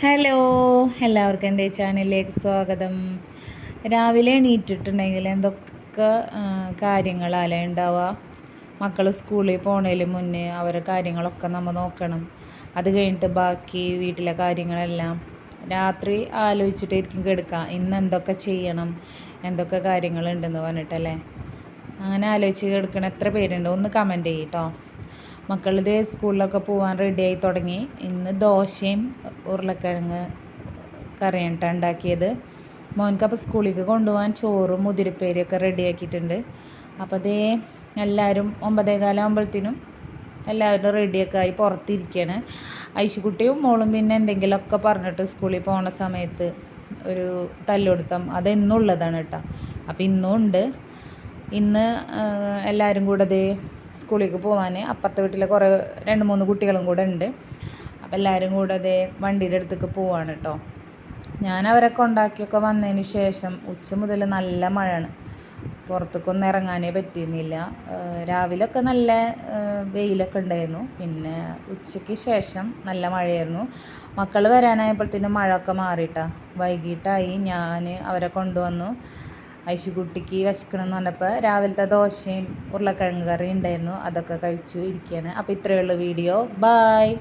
Hello എല്ലാവർക്കും എന്റെ ചാനലിലേക്ക് സ്വാഗതം. രാവിലെ എണീറ്റിട്ടുണ്ടെങ്കിൽ എന്തൊക്കെ കാര്യങ്ങളാലേ ഉണ്ടാവുക? മക്കൾ സ്കൂളിൽ പോണതിന് മുന്നേ അവരെ കാര്യങ്ങളൊക്കെ നമ്മൾ നോക്കണം. അത് കഴിഞ്ഞിട്ട് ബാക്കി വീട്ടിലെ കാര്യങ്ങളെല്ലാം രാത്രി ആലോചിച്ചിട്ടായിരിക്കും കിടക്കുക. ഇന്ന് എന്തൊക്കെ ചെയ്യണം എന്തൊക്കെ കാര്യങ്ങളുണ്ടെന്ന് പറഞ്ഞിട്ടല്ലേ? അങ്ങനെ ആലോചിച്ച് കിടക്കണ എത്ര പേരുണ്ട്? ഒന്ന് കമന്റ് ചെയ്യട്ടോ മക്കളിത് സ്കൂളിലൊക്കെ പോകാൻ റെഡിയായി തുടങ്ങി. ഇന്ന് ദോശയും ഉരുളക്കിഴങ്ങ് കറിയാണ് ഉണ്ടാക്കിയത്. മോൻക്കപ്പോൾ സ്കൂളിലേക്ക് കൊണ്ടുപോകാൻ ചോറും മുതിരപ്പേരിയൊക്കെ റെഡിയാക്കിയിട്ടുണ്ട് അപ്പോൾ അതേ എല്ലാവരും ഒമ്പതേകാലാകുമ്പോഴത്തേനും എല്ലാവരും റെഡിയൊക്കെ ആയി പുറത്തിരിക്കുകയാണ് ഐശുക്കുട്ടിയും മോളും പിന്നെ എന്തെങ്കിലുമൊക്കെ പറഞ്ഞിട്ട് സ്കൂളിൽ പോണ സമയത്ത് ഒരു തല്ലുകൊടുത്തം അതെന്നുള്ളതാണ് കേട്ടോ. അപ്പോൾ ഇന്നും ഉണ്ട് ഇന്ന് എല്ലാവരും കൂടെ സ്കൂളിലേക്ക് പോകാൻ അപ്പുറത്തെ വീട്ടിലെ കുറേ രണ്ട് മൂന്ന് കുട്ടികളും കൂടെ ഉണ്ട്. അപ്പോൾ എല്ലാവരും കൂടെ അതേ വണ്ടിയുടെ അടുത്തേക്ക് പോവാണ് കേട്ടോ. ഞാൻ അവരെ കൊണ്ടാക്കിയൊക്കെ വന്നതിന് ശേഷം ഉച്ച മുതൽ നല്ല മഴയാണ്. പുറത്തേക്കൊന്നും ഇറങ്ങാനേ പറ്റിയിരുന്നില്ല. രാവിലെയൊക്കെ നല്ല വെയിലൊക്കെ ഉണ്ടായിരുന്നു. പിന്നെ ഉച്ചയ്ക്ക് ശേഷം നല്ല മഴയായിരുന്നു. മക്കൾ വരാനായപ്പോഴത്തേനും മഴയൊക്കെ മാറിയിട്ടാണ് വൈകിട്ടായി ഞാൻ അവരെ കൊണ്ടുവന്നു. ഐശുകുട്ടിക്ക് വിശക്കണം എന്ന് പറഞ്ഞപ്പോൾ രാവിലത്തെ ദോശയും ഉരുളക്കിഴങ്ങ് കറിയും ഉണ്ടായിരുന്നു. അതൊക്കെ കഴിച്ചു ഇരിക്കുകയാണ്. അപ്പോൾ ഇത്രയേ ഉള്ളൂ വീഡിയോ. ബായ്